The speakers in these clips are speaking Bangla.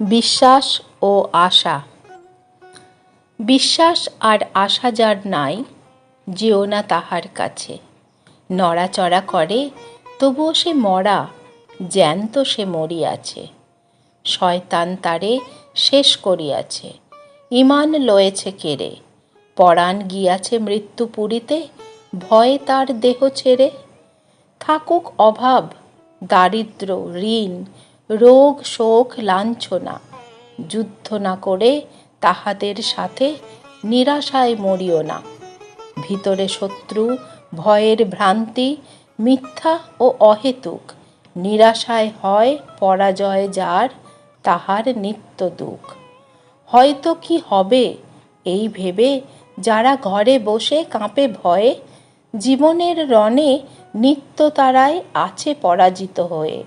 বিশ্বাস ও আশা। বিশ্বাস আর আশা যার নাই, যেও না তাহার কাছে। নড়াচড়া করে, তবুও সে মরা, জ্যান্ত সে মরিয়াছে। শয়তান তারে শেষ করিয়াছে ইমান লয়েছে কেড়ে। পরাণ গিয়াছে মৃত্যু পুরীতে, ভয়ে তার দেহ ছেড়ে। থাকুক অভাব, দারিদ্র, ঋণ রোগ, শোক, লাঞ্ছনা যুদ্ধ না করে তাহাদের সাথে নিরাশায় মরিও না। ভিতরে শত্রু, ভয়ের ভ্রান্তি, মিথ্যা ও অহেতুক নিরাশায় হয় পরাজয় যার, তাহার নিত্য দুঃখ। হয়তো কি হবে এই ভেবে যারা ঘরে বসে কাঁপে ভয়ে, জীবনের রণে নিত্য তারাই আছে পরাজিত হয়ে।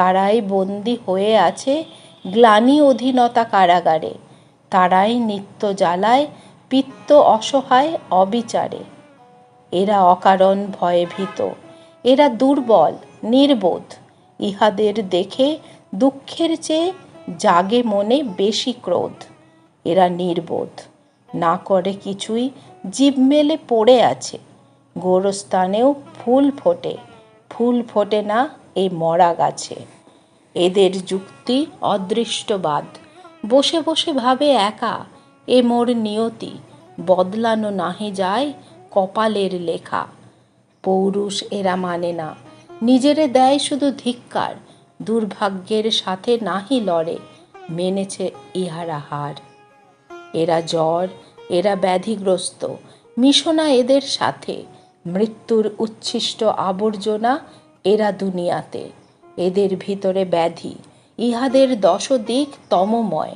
তারাই বন্দি হয়ে আছে গ্লানি অধীনতা কারাগারে। তারাই নিত্য জ্বালায়, পিত্ত অসহায় অবিচারে। এরা অকারণ ভয়ে ভীত। এরা দুর্বল, নির্বোধ। ইহাদের দেখে দুঃখের চেয়ে জাগে মনে বেশি ক্রোধ। এরা নির্বোধ। না করে কিছুই জীব মেলে পড়ে আছে। গোরস্থানেও ফুল ফোটে। ফুল ফোটে না এই মরা গাছে। এদের যুক্তি অদৃষ্টবাদ। বসে বসে ভাবে একা, এ মোর নিয়তি। বদলানো নাহি যায় কপালের লেখা। পৌরুষ এরা মানে না। নিজেরে দেয় শুধু ধিক্কার, দুর্ভাগ্যের সাথে নাহি লড়ে, মেনেছে ইহারা হার। এরা জ্বর, এরা ব্যাধিগ্রস্ত, মিশনা এদের সাথে। মৃত্যুর উচ্ছিষ্ট আবর্জনা এরা দুনিয়াতে। এদের ভিতরে ব্যাধি, ইহাদের দশ দিক তমময়।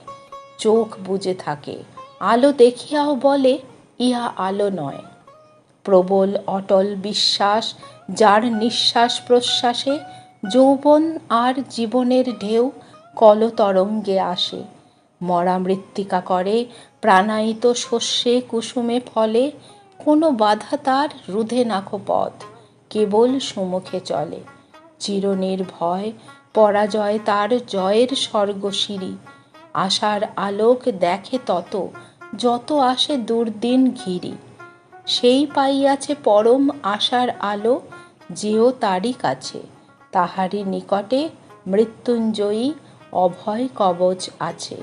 চোখ বুজে থাকে, আলো দেখিয়াও বলে, ইহা আলো নয়। প্রবল অটল বিশ্বাস, যার নিঃশ্বাস প্রশ্বাসে, যৌবন আর জীবনের ঢেউ কলতরঙ্গে আসে। মরা মৃত্তিকা করে, প্রাণায়িত শস্যে কুসুমে ফলে, কোনো বাধা তার রুধে নাখো পথ। কেবল সুমুখে চলে। চিরনির্ভয় পরাজয় তার জয়ের স্বর্গশিরি। আশার আলোক দেখে তত, যত আসে দুর্দিন ঘিরি। সেই পাইয়াছে পরম আশার আলো, যেও তারই কাছে। তাহারই নিকটে মৃত্যুঞ্জয়ী অভয় কবচ আছে।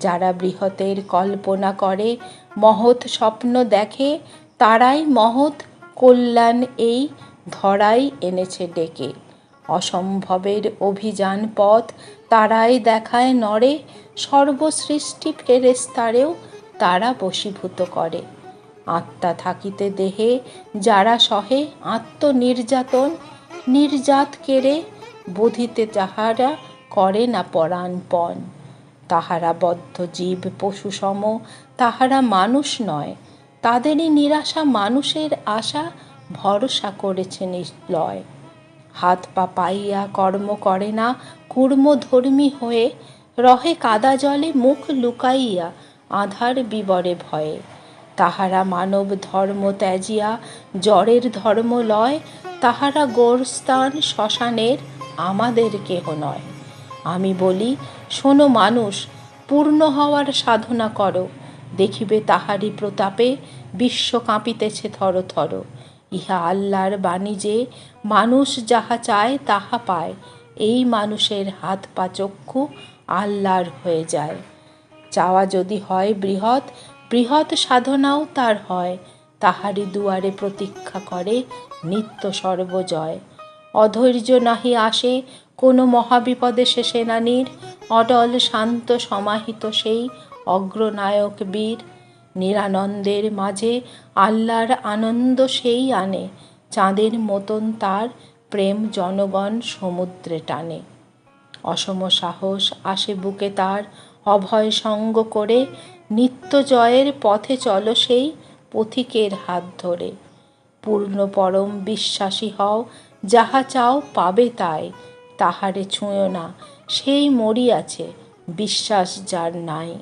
যারা বৃহতের কল্পনা করে, মহৎ স্বপ্ন দেখে, তারাই মহৎ কল্যাণ এই ধরাই এনেছে ডেকে। অসম্ভবের অভিযান পথ তারাই দেখায় নরে সর্বসৃষ্টি ফেরেস্তারেও তারা বশীভূত করে। আত্মা থাকিতে দেহে যারা সহে আত্মনির্যাতন, নির্যাত কেড়ে বোধিতে যাহারা করে না পরাণপণ। তাহারা বদ্ধ জীব পশুসম, তাহারা মানুষ নয়। তাদেরই নিরাশা মানুষের আশা ভরসা করেছে নিলয় হাত পা পাইয়া কর্ম করে না কূর্মধর্মী হয়ে রহে কাদা জলে, মুখ লুকাইয়া আধার বিবরে ভয়ে। তাহারা মানব ধর্ম ত্যাজিয়া জড়ের ধর্ম লয়, তাহারা গোরস্থান শ্মশানের আমাদের কেহ নয়। আমি বলি, শোনো মানুষ, পূর্ণ হওয়ার সাধনা করো। দেখিবে তাহারই প্রতাপে বিশ্ব কাঁপিতেছে থর থর। ইহা আল্লাহর বাণী যে, মানুষ যাহা চায় তাহা পায়। এই মানুষের হাত পা চক্ষু আল্লাহর হয়ে যায়। চাওয়া যদি হয় বৃহৎ বৃহৎ সাধনাও তার হয়। তাহারই দুয়ারে প্রতীক্ষা করে নিত্য সর্বজয়। অধৈর্য নাহি আসে কোনো মহাবিপদে সে সেনানীর, অটল শান্ত সমাহিত সেই অগ্রনায়ক বীর। নিরানন্দের মাঝে আল্লাহর আনন্দ সেই আনে, চাঁদের মতন তার প্রেম জনগণ সমুদ্রে টানে। অসম সাহস আসে বুকে তার, অভয় সঙ্গ করে নিত্য জয়ের পথে চলো সেই পথিকের হাত ধরে। পূর্ণ পরম বিশ্বাসী হও, যাহা চাও পাবে তাই, তাহারে ছুঁয়ো না, সেই মরিয়াছে বিশ্বাস যার নাই।